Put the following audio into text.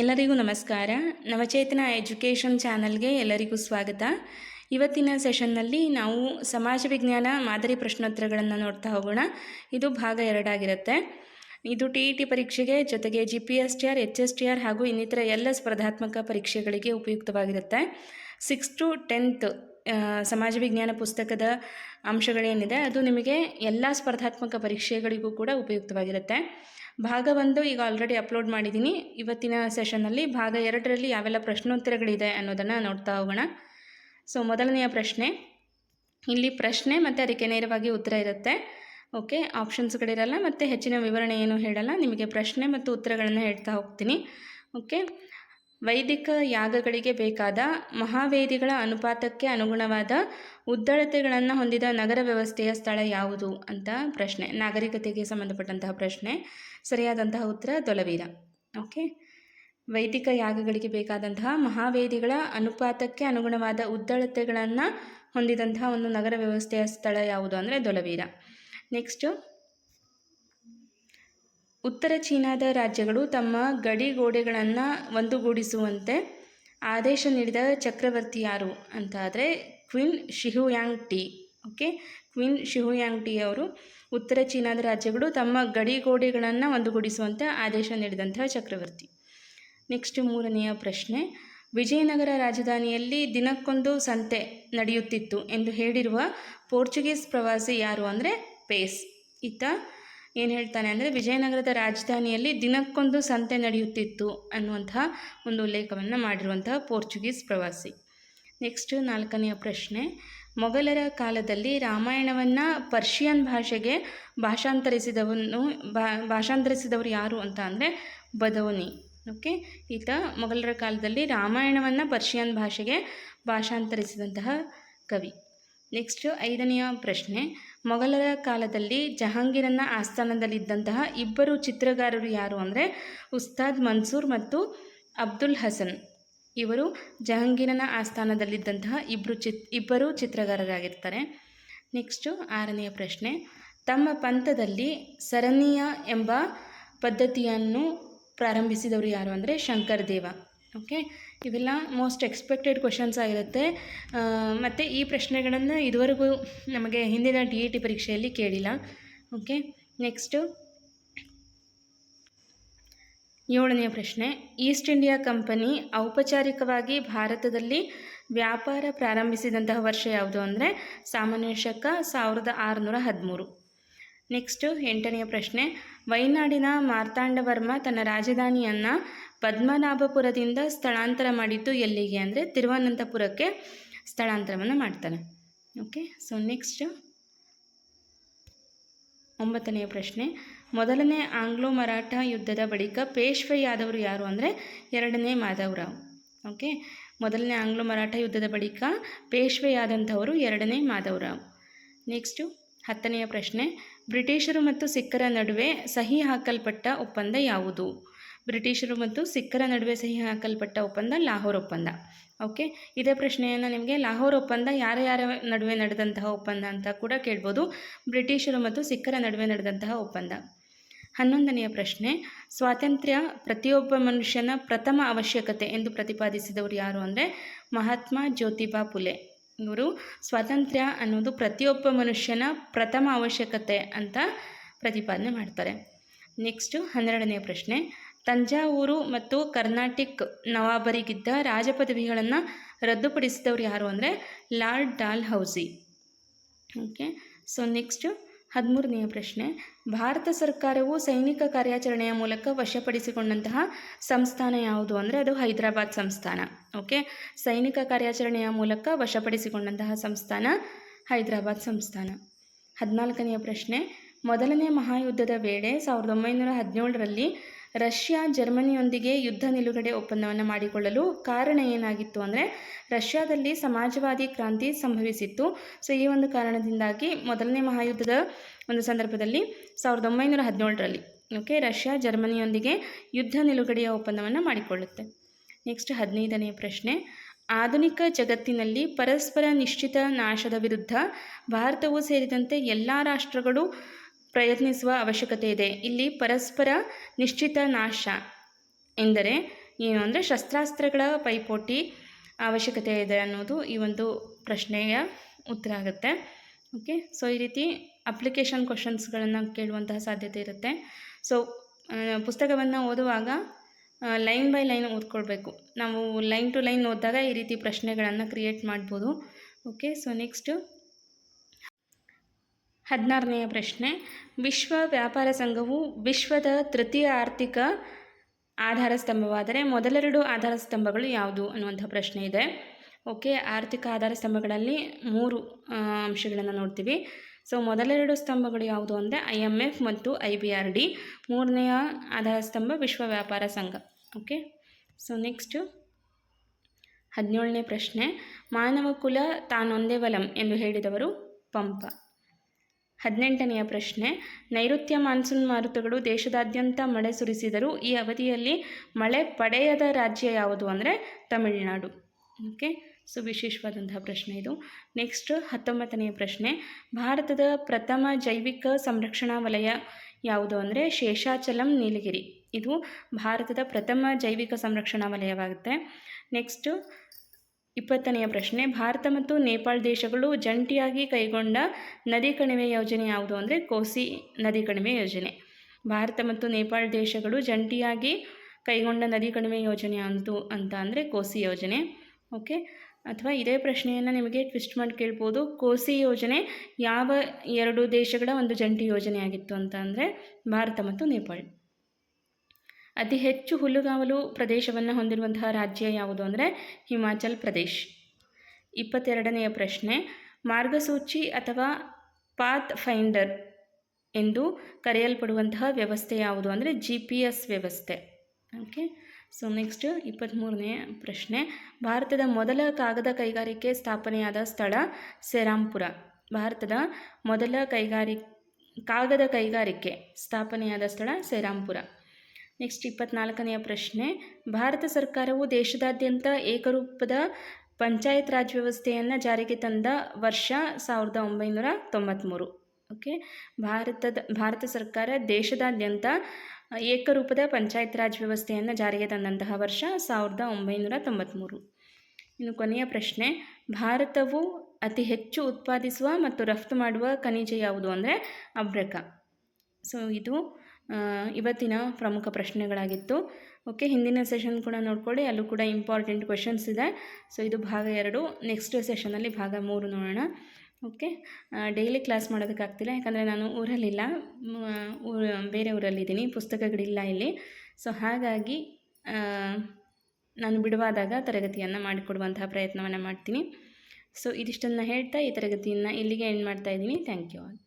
ಎಲ್ಲರಿಗೂ ನಮಸ್ಕಾರ. ನವಚೇತನ ಎಜುಕೇಷನ್ ಚಾನಲ್ಗೆ ಎಲ್ಲರಿಗೂ ಸ್ವಾಗತ. ಇವತ್ತಿನ ಸೆಷನ್ನಲ್ಲಿ ನಾವು ಸಮಾಜ ವಿಜ್ಞಾನ ಮಾದರಿ ಪ್ರಶ್ನೋತ್ತರಗಳನ್ನು ನೋಡ್ತಾ ಹೋಗೋಣ. ಇದು ಭಾಗ ಎರಡಾಗಿರುತ್ತೆ. ಇದು ಟಿ ಇ ಟಿ ಪರೀಕ್ಷೆಗೆ ಜೊತೆಗೆ G P S T R H S T R ಹಾಗೂ ಇನ್ನಿತರ ಎಲ್ಲ ಸ್ಪರ್ಧಾತ್ಮಕ ಪರೀಕ್ಷೆಗಳಿಗೆ ಉಪಯುಕ್ತವಾಗಿರುತ್ತೆ. ಸಿಕ್ಸ್ ಟು ಟೆಂತ್ ಸಮಾಜ ವಿಜ್ಞಾನ ಪುಸ್ತಕದ ಅಂಶಗಳೇನಿದೆ, ಅದು ನಿಮಗೆ ಎಲ್ಲ ಸ್ಪರ್ಧಾತ್ಮಕ ಪರೀಕ್ಷೆಗಳಿಗೂ ಕೂಡ ಉಪಯುಕ್ತವಾಗಿರುತ್ತೆ. ಭಾಗ ಒಂದು ಈಗ ಆಲ್ರೆಡಿ ಅಪ್ಲೋಡ್ ಮಾಡಿದ್ದೀನಿ ಇವತ್ತಿನ ಸೆಷನ್ನಲ್ಲಿ ಭಾಗ ಎರಡರಲ್ಲಿ ಯಾವೆಲ್ಲ ಪ್ರಶ್ನೋತ್ತರಗಳಿದೆ ಅನ್ನೋದನ್ನು ನೋಡ್ತಾ ಹೋಗೋಣ. ಸೊ ಮೊದಲನೆಯ ಪ್ರಶ್ನೆ. ಇಲ್ಲಿ ಪ್ರಶ್ನೆ ಮತ್ತು ಅದಕ್ಕೆ ನೇರವಾಗಿ ಉತ್ತರ ಇರುತ್ತೆ. ಓಕೆ ಆಪ್ಷನ್ಸ್ಗಳಿರಲ್ಲ ಮತ್ತು ಹೆಚ್ಚಿನ ವಿವರಣೆ ಏನು ಹೇಳಲ್ಲ. ನಿಮಗೆ ಪ್ರಶ್ನೆ ಮತ್ತು ಉತ್ತರಗಳನ್ನು ಹೇಳ್ತಾ ಹೋಗ್ತೀನಿ. ಓಕೆ ವೈದಿಕ ಯಾಗಗಳಿಗೆ ಬೇಕಾದ ಮಹಾವೇದಿಗಳ ಅನುಪಾತಕ್ಕೆ ಅನುಗುಣವಾದ ಉದ್ದಳತೆಗಳನ್ನು ಹೊಂದಿದ ನಗರ ವ್ಯವಸ್ಥೆಯ ಸ್ಥಳ ಯಾವುದು ಅಂತ ಪ್ರಶ್ನೆ, ನಾಗರಿಕತೆಗೆ ಸಂಬಂಧಪಟ್ಟಂತಹ ಪ್ರಶ್ನೆ, ಸರಿಯಾದಂತಹ ಉತ್ತರ ದೊಲವೀರ. ಓಕೆ ವೈದಿಕ ಯಾಗಗಳಿಗೆ ಬೇಕಾದಂತಹ ಮಹಾವೇದಿಗಳ ಅನುಪಾತಕ್ಕೆ ಅನುಗುಣವಾದ ಉದ್ದಳತೆಗಳನ್ನು ಹೊಂದಿದಂತಹ ಒಂದು ನಗರ ವ್ಯವಸ್ಥೆಯ ಸ್ಥಳ ಯಾವುದು ಅಂದರೆ ದೊಲವೀರ. ನೆಕ್ಸ್ಟು ಉತ್ತರ ಚೀನಾದ ರಾಜ್ಯಗಳು ತಮ್ಮ ಗಡಿ ಗೋಡೆಗಳನ್ನು ಒಂದುಗೂಡಿಸುವಂತೆ ಆದೇಶ ನೀಡಿದ ಚಕ್ರವರ್ತಿ ಯಾರು ಅಂತ ಆದರೆ Qin Shihuang T okay? Qin Shihuang T ಅವರು ಉತ್ತರ ಚೀನಾದ ರಾಜ್ಯಗಳು ತಮ್ಮ ಗಡಿ ಗೋಡೆಗಳನ್ನು ಒಂದುಗೂಡಿಸುವಂತೆ ಆದೇಶ ನೀಡಿದಂತಹ ಚಕ್ರವರ್ತಿ. ನೆಕ್ಸ್ಟ್ ಮೂರನೆಯ ಪ್ರಶ್ನೆ, ವಿಜಯನಗರ ರಾಜಧಾನಿಯಲ್ಲಿ ದಿನಕ್ಕೊಂದು ಸಂತೆ ನಡೆಯುತ್ತಿತ್ತು ಎಂದು ಹೇಳಿರುವ ಪೋರ್ಚುಗೀಸ್ ಪ್ರವಾಸಿ ಯಾರು ಅಂದರೆ ಪೇಸ್. ಈತ ಏನು ಹೇಳ್ತಾನೆ ಅಂದರೆ ವಿಜಯನಗರದ ರಾಜಧಾನಿಯಲ್ಲಿ ದಿನಕ್ಕೊಂದು ಸಂತೆ ನಡೆಯುತ್ತಿತ್ತು ಅನ್ನುವಂತಹ ಒಂದು ಉಲ್ಲೇಖವನ್ನು ಮಾಡಿರುವಂತಹ ಪೋರ್ಚುಗೀಸ್ ಪ್ರವಾಸಿ. ನೆಕ್ಸ್ಟ್ ನಾಲ್ಕನೆಯ ಪ್ರಶ್ನೆ, ಮೊಘಲರ ಕಾಲದಲ್ಲಿ ರಾಮಾಯಣವನ್ನು ಪರ್ಷಿಯನ್ ಭಾಷೆಗೆ ಭಾಷಾಂತರಿಸಿದವನು ಭಾಷಾಂತರಿಸಿದವರು ಯಾರು ಅಂತ ಅಂದರೆ ಬದೌನಿ. ಓಕೆ ಈತ ಮೊಘಲರ ಕಾಲದಲ್ಲಿ ರಾಮಾಯಣವನ್ನು ಪರ್ಷಿಯನ್ ಭಾಷೆಗೆ ಭಾಷಾಂತರಿಸಿದಂತಹ ಕವಿ. ನೆಕ್ಸ್ಟ್ ಐದನೆಯ ಪ್ರಶ್ನೆ ಮೊಘಲರ ಕಾಲದಲ್ಲಿ ಜಹಾಂಗೀರನ ಆಸ್ಥಾನದಲ್ಲಿದ್ದಂತಹ ಇಬ್ಬರು ಚಿತ್ರಗಾರರು ಯಾರು ಅಂದರೆ ಉಸ್ತಾದ್ ಮನ್ಸೂರ್ ಮತ್ತು ಅಬ್ದುಲ್ ಹಸನ್. ಇವರು ಜಹಾಂಗೀರನ ಆಸ್ಥಾನದಲ್ಲಿದ್ದಂತಹ ಇಬ್ಬರು ಚಿತ್, ಇಬ್ಬರು ಚಿತ್ರಗಾರರಾಗಿರ್ತಾರೆ. ನೆಕ್ಸ್ಟು ಆರನೆಯ ಪ್ರಶ್ನೆ, ತಮ್ಮ ಪಂಥದಲ್ಲಿ ಸರಣೀಯ ಎಂಬ ಪದ್ಧತಿಯನ್ನು ಪ್ರಾರಂಭಿಸಿದವರು ಯಾರು ಅಂದರೆ ಶಂಕರ್ ದೇವ. ಓಕೆ? ಇವೆಲ್ಲ ಮೋಸ್ಟ್ ಎಕ್ಸ್ಪೆಕ್ಟೆಡ್ ಕ್ವಶನ್ಸ್ ಆಗಿರುತ್ತೆ. ಮತ್ತು ಈ ಪ್ರಶ್ನೆಗಳನ್ನು ಇದುವರೆಗೂ ನಮಗೆ ಹಿಂದಿನ ಟಿ ಇ ಟಿ ಪರೀಕ್ಷೆಯಲ್ಲಿ ಕೇಳಿಲ್ಲ. ಓಕೆ ನೆಕ್ಸ್ಟು ಏಳನೆಯ ಪ್ರಶ್ನೆ ಈಸ್ಟ್ ಇಂಡಿಯಾ ಕಂಪನಿ ಔಪಚಾರಿಕವಾಗಿ ಭಾರತದಲ್ಲಿ ವ್ಯಾಪಾರ ಪ್ರಾರಂಭಿಸಿದಂತಹ ವರ್ಷ ಯಾವುದು ಅಂದರೆ ಸಾಮಾನ್ಯ ಶಕ ಸಾವಿರದ ಆರುನೂರ ಹದಿಮೂರು. ನೆಕ್ಸ್ಟು ಎಂಟನೆಯ ಪ್ರಶ್ನೆ, ವೈನಾಡಿನ ಮಾರ್ತಾಂಡವರ್ಮ ತನ್ನ ರಾಜಧಾನಿಯನ್ನು ಪದ್ಮನಾಭಪುರದಿಂದ ಸ್ಥಳಾಂತರ ಮಾಡಿದ್ದು ಎಲ್ಲಿಗೆ ಅಂದರೆ ತಿರುವನಂತಪುರಕ್ಕೆ ಸ್ಥಳಾಂತರವನ್ನು ಮಾಡ್ತಾನೆ. ಓಕೆ ಸೊ ನೆಕ್ಸ್ಟ್ ಒಂಬತ್ತನೆಯ ಪ್ರಶ್ನೆ. ಮೊದಲನೇ ಆಂಗ್ಲೋ ಮರಾಠ ಯುದ್ಧದ ಬಳಿಕ ಪೇಶ್ವೆಯಾದವರು ಯಾರು ಅಂದರೆ ಎರಡನೇ ಮಾಧವರಾವ್. ಓಕೆ ಮೊದಲನೇ ಆಂಗ್ಲೋ ಮರಾಠ ಯುದ್ಧದ ಬಳಿಕ ಪೇಶ್ವೆಯಾದಂಥವರು ಎರಡನೇ ಮಾಧವರಾವ್. ನೆಕ್ಸ್ಟು ಹತ್ತನೆಯ ಪ್ರಶ್ನೆ. ಬ್ರಿಟಿಷರು ಮತ್ತು ಸಿಖ್ಖರ ನಡುವೆ ಸಹಿ ಹಾಕಲ್ಪಟ್ಟ ಒಪ್ಪಂದ ಯಾವುದು? ಬ್ರಿಟಿಷರು ಮತ್ತು ಸಿಖ್ಖರ ನಡುವೆ ಸಹಿ ಹಾಕಲ್ಪಟ್ಟ ಒಪ್ಪಂದ ಲಾಹೋರ್ ಒಪ್ಪಂದ. ಓಕೆ? ಇದೇ ಪ್ರಶ್ನೆಯನ್ನು ನಿಮಗೆ ಲಾಹೋರ್ ಒಪ್ಪಂದ ಯಾರ ಯಾರ ನಡುವೆ ನಡೆದಂತಹ ಒಪ್ಪಂದ ಅಂತ ಕೂಡ ಕೇಳ್ಬೋದು. ಬ್ರಿಟಿಷರು ಮತ್ತು ಸಿಖ್ಖರ ನಡುವೆ ನಡೆದಂತಹ ಒಪ್ಪಂದ. ಹನ್ನೊಂದನೆಯ ಪ್ರಶ್ನೆ, ಸ್ವಾತಂತ್ರ್ಯ ಪ್ರತಿಯೊಬ್ಬ ಮನುಷ್ಯನ ಪ್ರಥಮ ಅವಶ್ಯಕತೆ ಎಂದು ಪ್ರತಿಪಾದಿಸಿದವರು ಯಾರು ಅಂದರೆ ಮಹಾತ್ಮ ಜ್ಯೋತಿಬಾ ಫುಲೆ. ಇವರು ಸ್ವಾತಂತ್ರ್ಯ ಅನ್ನೋದು ಪ್ರತಿಯೊಬ್ಬ ಮನುಷ್ಯನ ಪ್ರಥಮ ಅವಶ್ಯಕತೆ ಅಂತ ಪ್ರತಿಪಾದನೆ ಮಾಡ್ತಾರೆ. ನೆಕ್ಸ್ಟು ಹನ್ನೆರಡನೆಯ ಪ್ರಶ್ನೆ ತಂಜಾವೂರು ಮತ್ತು ಕರ್ನಾಟಿಕ್ ನವಾಬರಿಗಿದ್ದ ರಾಜಪದವಿಗಳನ್ನು ರದ್ದುಪಡಿಸಿದವರು ಯಾರು ಅಂದರೆ Lord Dalhousie okay so next ಹದಿಮೂರನೆಯ ಪ್ರಶ್ನೆ. ಭಾರತ ಸರ್ಕಾರವು ಸೈನಿಕ ಕಾರ್ಯಾಚರಣೆಯ ಮೂಲಕ ವಶಪಡಿಸಿಕೊಂಡಂತಹ ಸಂಸ್ಥಾನ ಯಾವುದು ಅಂದರೆ ಅದು ಹೈದರಾಬಾದ್ ಸಂಸ್ಥಾನ. ಓಕೆ ಸೈನಿಕ ಕಾರ್ಯಾಚರಣೆಯ ಮೂಲಕ ವಶಪಡಿಸಿಕೊಂಡಂತಹ ಸಂಸ್ಥಾನ ಹೈದರಾಬಾದ್ ಸಂಸ್ಥಾನ. ಹದಿನಾಲ್ಕನೆಯ ಪ್ರಶ್ನೆ. ಮೊದಲನೇ ಮಹಾಯುದ್ಧದ ವೇಳೆ ಸಾವಿರದ ಒಂಬೈನೂರ ಹದಿನೇಳರಲ್ಲಿ ರಷ್ಯಾ ಜರ್ಮನಿಯೊಂದಿಗೆ ಯುದ್ಧ ನಿಲುಗಡೆ ಒಪ್ಪಂದವನ್ನು ಮಾಡಿಕೊಳ್ಳಲು ಕಾರಣ ಏನಾಗಿತ್ತು ಅಂದರೆ ರಷ್ಯಾದಲ್ಲಿ ಸಮಾಜವಾದಿ ಕ್ರಾಂತಿ ಸಂಭವಿಸಿತ್ತು. ಸೊ ಈ ಒಂದು ಕಾರಣದಿಂದಾಗಿ ಮೊದಲನೇ ಮಹಾಯುದ್ಧದ ಒಂದು ಸಂದರ್ಭದಲ್ಲಿ ಸಾವಿರದ ಒಂಬೈನೂರ ಹದಿನೇಳರಲ್ಲಿ ಓಕೆ ರಷ್ಯಾ ಜರ್ಮನಿಯೊಂದಿಗೆ ಯುದ್ಧ ನಿಲುಗಡೆಯ ಒಪ್ಪಂದವನ್ನು ಮಾಡಿಕೊಳ್ಳುತ್ತೆ. ನೆಕ್ಸ್ಟ್ ಹದಿನೈದನೆಯ ಪ್ರಶ್ನೆ. ಆಧುನಿಕ ಜಗತ್ತಿನಲ್ಲಿ ಪರಸ್ಪರ ನಿಶ್ಚಿತ ನಾಶದ ವಿರುದ್ಧ ಭಾರತವು ಸೇರಿದಂತೆ ಎಲ್ಲ ರಾಷ್ಟ್ರಗಳು ಪ್ರಯತ್ನಿಸುವ ಅವಶ್ಯಕತೆ ಇದೆ. ಇಲ್ಲಿ ಪರಸ್ಪರ ನಿಶ್ಚಿತ ನಾಶ ಎಂದರೆ ಏನು ಅಂದರೆ ಶಸ್ತ್ರಾಸ್ತ್ರಗಳ ಪೈಪೋಟಿ ಅವಶ್ಯಕತೆ ಇದೆ ಅನ್ನೋದು ಈ ಒಂದು ಪ್ರಶ್ನೆಯ ಉತ್ತರ ಆಗುತ್ತೆ. ಓಕೆ ಸೊ ಈ ರೀತಿ ಅಪ್ಲಿಕೇಶನ್ ಕ್ವಶನ್ಸ್ಗಳನ್ನು ಕೇಳುವಂತಹ ಸಾಧ್ಯತೆ ಇರುತ್ತೆ. ಸೊ ಪುಸ್ತಕವನ್ನು ಓದುವಾಗ ಲೈನ್ ಬೈ ಲೈನ್ ಓದ್ಕೊಳ್ಬೇಕು. ನಾವು ಲೈನ್ ಟು ಲೈನ್ ಓದಿದಾಗ ಈ ರೀತಿ ಪ್ರಶ್ನೆಗಳನ್ನು ಕ್ರಿಯೇಟ್ ಮಾಡ್ಬೋದು. ಓಕೆ ಸೊ ನೆಕ್ಸ್ಟು ಹದಿನಾರನೆಯ ಪ್ರಶ್ನೆ. ವಿಶ್ವ ವ್ಯಾಪಾರ ಸಂಘವು ವಿಶ್ವದ ತೃತೀಯ ಆರ್ಥಿಕ ಆಧಾರ ಸ್ತಂಭವಾದರೆ ಮೊದಲೆರಡು ಆಧಾರ ಸ್ತಂಭಗಳು ಯಾವುದು ಅನ್ನುವಂಥ ಪ್ರಶ್ನೆ ಇದೆ. ಓಕೆ, ಆರ್ಥಿಕ ಆಧಾರ ಸ್ತಂಭಗಳಲ್ಲಿ ಮೂರು ಅಂಶಗಳನ್ನು ನೋಡ್ತೀವಿ. ಸೊ, ಮೊದಲೆರಡು ಸ್ತಂಭಗಳು ಯಾವುದು ಅಂದರೆ ಐ ಎಂ ಎಫ್ ಮತ್ತು ಐ ಬಿ ಆರ್ ಡಿ. ಮೂರನೆಯ ಆಧಾರ ಸ್ತಂಭ ವಿಶ್ವ ವ್ಯಾಪಾರ ಸಂಘ. ಓಕೆ, ಸೊ, ನೆಕ್ಸ್ಟು ಹದಿನೇಳನೇ ಪ್ರಶ್ನೆ. ಮಾನವ ಕುಲ ತಾನೊಂದೇ ವಲಂ ಎಂದು ಹೇಳಿದವರು ಪಂಪ. ಹದಿನೆಂಟನೆಯ ಪ್ರಶ್ನೆ, ನೈಋತ್ಯ ಮಾನ್ಸೂನ್ ಮಾರುತಗಳು ದೇಶದಾದ್ಯಂತ ಮಳೆ ಸುರಿಸಿದರು ಈ ಅವಧಿಯಲ್ಲಿ ಮಳೆ ಪಡೆಯದ ರಾಜ್ಯ ಯಾವುದು ಅಂದರೆ ತಮಿಳುನಾಡು. ಓಕೆ ಸೊ ವಿಶೇಷವಾದಂತಹ ಪ್ರಶ್ನೆ ಇದು. ನೆಕ್ಸ್ಟ್ ಹತ್ತೊಂಬತ್ತನೆಯ ಪ್ರಶ್ನೆ, ಭಾರತದ ಪ್ರಥಮ ಜೈವಿಕ ಸಂರಕ್ಷಣಾ ವಲಯ ಯಾವುದು ಅಂದರೆ ಶೇಷಾಚಲಂ ನೀಲಗಿರಿ. ಇದು ಭಾರತದ ಪ್ರಥಮ ಜೈವಿಕ ಸಂರಕ್ಷಣಾ ವಲಯವಾಗುತ್ತೆ. ನೆಕ್ಸ್ಟು ಇಪ್ಪತ್ತನೆಯ ಪ್ರಶ್ನೆ, ಭಾರತ ಮತ್ತು ನೇಪಾಳ ದೇಶಗಳು ಜಂಟಿಯಾಗಿ ಕೈಗೊಂಡ ನದಿ ಕಣಿವೆ ಯೋಜನೆ ಯಾವುದು ಅಂದರೆ ಕೋಸಿ ನದಿ ಕಣಿವೆ ಯೋಜನೆ. ಭಾರತ ಮತ್ತು ನೇಪಾಳ ದೇಶಗಳು ಜಂಟಿಯಾಗಿ ಕೈಗೊಂಡ ನದಿ ಕಣಿವೆ ಯೋಜನೆ ಅಂತು ಅಂತ ಅಂದರೆ ಕೋಸಿ ಯೋಜನೆ. ಓಕೆ? ಅಥವಾ ಇದೇ ಪ್ರಶ್ನೆಯನ್ನು ನಿಮಗೆ ಟ್ವಿಸ್ಟ್ ಮಾಡಿ ಕೇಳ್ಬೋದು. ಕೋಸಿ ಯೋಜನೆ ಯಾವ ಎರಡು ದೇಶಗಳ ಒಂದು ಜಂಟಿ ಯೋಜನೆ ಆಗಿತ್ತು ಅಂತ ಅಂದರೆ ಭಾರತ ಮತ್ತು ನೇಪಾಳ. ಅತಿ ಹೆಚ್ಚು ಹುಲ್ಲುಗಾವಲು ಪ್ರದೇಶವನ್ನು ಹೊಂದಿರುವಂತಹ ರಾಜ್ಯ ಯಾವುದು ಅಂದರೆ ಹಿಮಾಚಲ್ ಪ್ರದೇಶ್. ಇಪ್ಪತ್ತೆರಡನೆಯ ಪ್ರಶ್ನೆ, ಮಾರ್ಗಸೂಚಿ ಅಥವಾ ಪಾತ್ ಫೈಂಡರ್ ಎಂದು ಕರೆಯಲ್ಪಡುವಂತಹ ವ್ಯವಸ್ಥೆ ಯಾವುದು ಅಂದರೆ ಜಿ ಪಿ ಎಸ್ ವ್ಯವಸ್ಥೆ. ಓಕೆ ಸೊ ನೆಕ್ಸ್ಟ್ ಇಪ್ಪತ್ತ್ಮೂರನೇ ಪ್ರಶ್ನೆ, ಭಾರತದ ಮೊದಲ ಕಾಗದ ಕೈಗಾರಿಕೆ ಸ್ಥಾಪನೆಯಾದ ಸ್ಥಳ ಸೆರಾಂಪುರ. ಭಾರತದ ಮೊದಲ ಕೈಗಾರಿ, ಕಾಗದ ಕೈಗಾರಿಕೆ ಸ್ಥಾಪನೆಯಾದ ಸ್ಥಳ ಸೆರಾಂಪುರ. ನೆಕ್ಸ್ಟ್ ಇಪ್ಪತ್ನಾಲ್ಕನೆಯ ಪ್ರಶ್ನೆ, ಭಾರತ ಸರ್ಕಾರವು ದೇಶದಾದ್ಯಂತ ಏಕರೂಪದ ಪಂಚಾಯತ್ ರಾಜ್ ವ್ಯವಸ್ಥೆಯನ್ನು ಜಾರಿಗೆ ತಂದ ವರ್ಷ ಸಾವಿರದ ಒಂಬೈನೂರ ತೊಂಬತ್ತ್ಮೂರು ಓಕೆ ಭಾರತದ, ಭಾರತ ಸರ್ಕಾರ ದೇಶದಾದ್ಯಂತ ಏಕರೂಪದ ಪಂಚಾಯತ್ ರಾಜ್ ವ್ಯವಸ್ಥೆಯನ್ನು ಜಾರಿಗೆ ತಂದಂತಹ ವರ್ಷ ಸಾವಿರದ ಒಂಬೈನೂರ ತೊಂಬತ್ತ್ಮೂರು ಇನ್ನು ಕೊನೆಯ ಪ್ರಶ್ನೆ, ಭಾರತವು ಅತಿ ಹೆಚ್ಚು ಉತ್ಪಾದಿಸುವ ಮತ್ತು ರಫ್ತು ಮಾಡುವ ಖನಿಜ ಯಾವುದು ಅಂದರೆ ಅಬ್ರಕ. ಸೊ ಇದು ಇವತ್ತಿನ ಪ್ರಮುಖ ಪ್ರಶ್ನೆಗಳಾಗಿತ್ತು. ಓಕೆ ಹಿಂದಿನ ಸೆಷನ್ ಕೂಡ ನೋಡ್ಕೊಳ್ಳಿ, ಅಲ್ಲೂ ಕೂಡ ಇಂಪಾರ್ಟೆಂಟ್ ಕ್ವೆಶನ್ಸ್ ಇದೆ. ಸೊ ಇದು ಭಾಗ ಎರಡು. ನೆಕ್ಸ್ಟ್ ಸೆಷನಲ್ಲಿ ಭಾಗ ಮೂರು ನೋಡೋಣ. ಓಕೆ ಡೈಲಿ ಕ್ಲಾಸ್ ಮಾಡೋದಕ್ಕಾಗ್ತಿಲ್ಲ, ಯಾಕಂದರೆ ನಾನು ಊರಲ್ಲಿಲ್ಲ. ಊರು, ಬೇರೆ ಊರಲ್ಲಿದ್ದೀನಿ ಪುಸ್ತಕಗಳಿಲ್ಲ ಇಲ್ಲಿ ಸೊ ಹಾಗಾಗಿ ನಾನು ಬಿಡುವಾದಾಗ ತರಗತಿಯನ್ನು ಮಾಡಿಕೊಡುವಂತಹ ಪ್ರಯತ್ನವನ್ನು ಮಾಡ್ತೀನಿ. ಸೊ ಇದಿಷ್ಟನ್ನು ಹೇಳ್ತಾ ಈ ತರಗತಿಯನ್ನು ಇಲ್ಲಿಗೆ ಎಂಡ್ ಮಾಡ್ತಾ ಇದ್ದೀನಿ. Thank you all